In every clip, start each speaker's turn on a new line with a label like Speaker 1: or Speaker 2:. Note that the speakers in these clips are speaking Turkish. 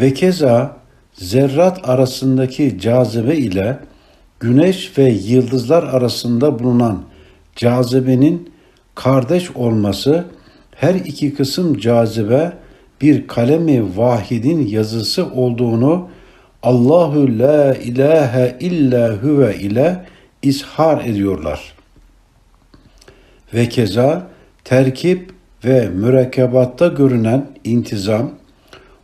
Speaker 1: Ve keza zerrat arasındaki cazibe ile güneş ve yıldızlar arasında bulunan cazibenin kardeş olması her iki kısım cazibe bir kalemi vahidin yazısı olduğunu Allahu la ilahe illa huve ile ishar ediyorlar. Ve keza terkip ve mürekkebatta görünen intizam,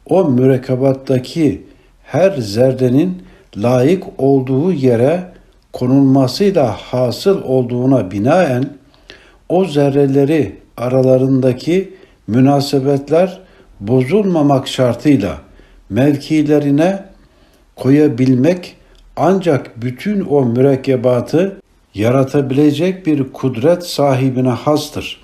Speaker 1: o mürekkebattaki her zerrenin layık olduğu yere konulmasıyla hasıl olduğuna binaen o zerreleri aralarındaki münasebetler bozulmamak şartıyla mevkilerine koyabilmek ancak bütün o mürekkebatı yaratabilecek bir kudret sahibine hastır.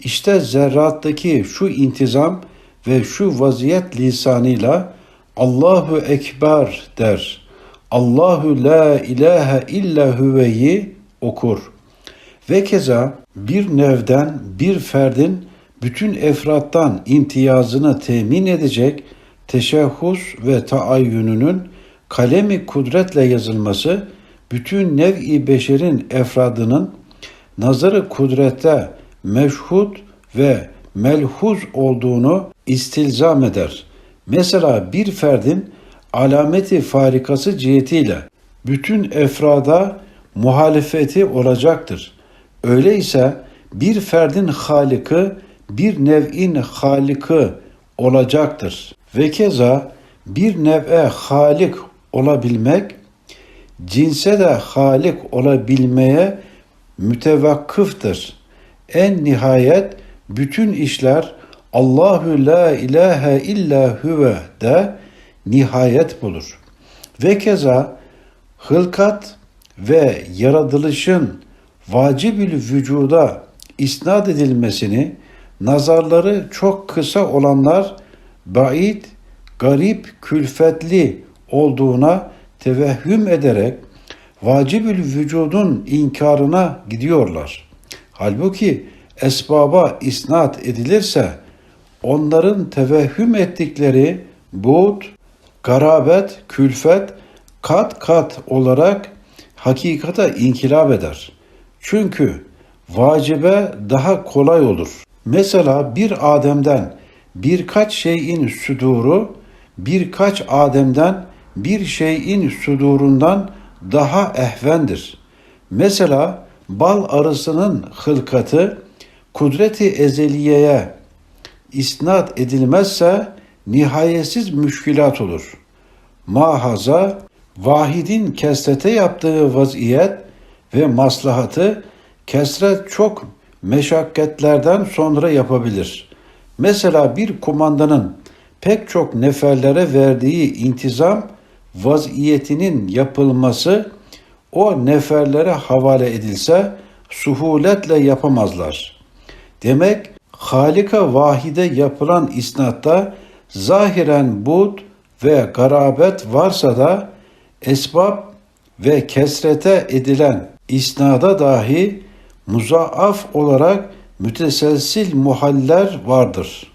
Speaker 1: İşte zerrattaki şu intizam ve şu vaziyet lisanıyla Allahu Ekber der. Allahu la ilahe illa huveyi okur. Ve keza bir nevden bir ferdin bütün efrattan imtiyazını temin edecek teşehhus ve taayyününün kalemi kudretle yazılması bütün nev'i beşerin efradının nazarı kudrette meşhud ve melhuz olduğunu istilzam eder. Mesela bir ferdin alameti farikası cihetiyle bütün efrada muhalefeti olacaktır. Öyleyse bir ferdin haliki bir nev'in haliki olacaktır. Ve keza bir nev'e halik olabilmek cinse de halik olabilmeye mütevakkıftır. En nihayet bütün işler Allahu la ilahe illa huve de nihayet bulur. Ve keza hılkat ve yaratılışın vacibül vücuda isnat edilmesini nazarları çok kısa olanlar ba'id, garip, külfetli olduğuna tevehhüm ederek vacibül vücudun inkarına gidiyorlar. Halbuki esbaba isnat edilirse onların tevehhüm ettikleri buğd, garabet, külfet kat kat olarak hakikata inkılap eder. Çünkü vacibe daha kolay olur. Mesela bir Adem'den birkaç şeyin süduru birkaç Adem'den bir şeyin sudurundan daha ehvendir. Mesela bal arısının hılkatı kudreti ezeliyeye isnat edilmezse nihayetsiz müşkilat olur. Mahaza vahidin kesrete yaptığı vaziyet ve maslahatı kesret çok meşakkatlerden sonra yapabilir. Mesela bir kumandanın pek çok neferlere verdiği intizam vaziyetinin yapılması o neferlere havale edilse suhuletle yapamazlar. Demek Halika vahide yapılan isnatta zahiren bud ve garabet varsa da esbab ve kesrete edilen isnada dahi muzaaf olarak müteselsil muhaller vardır.''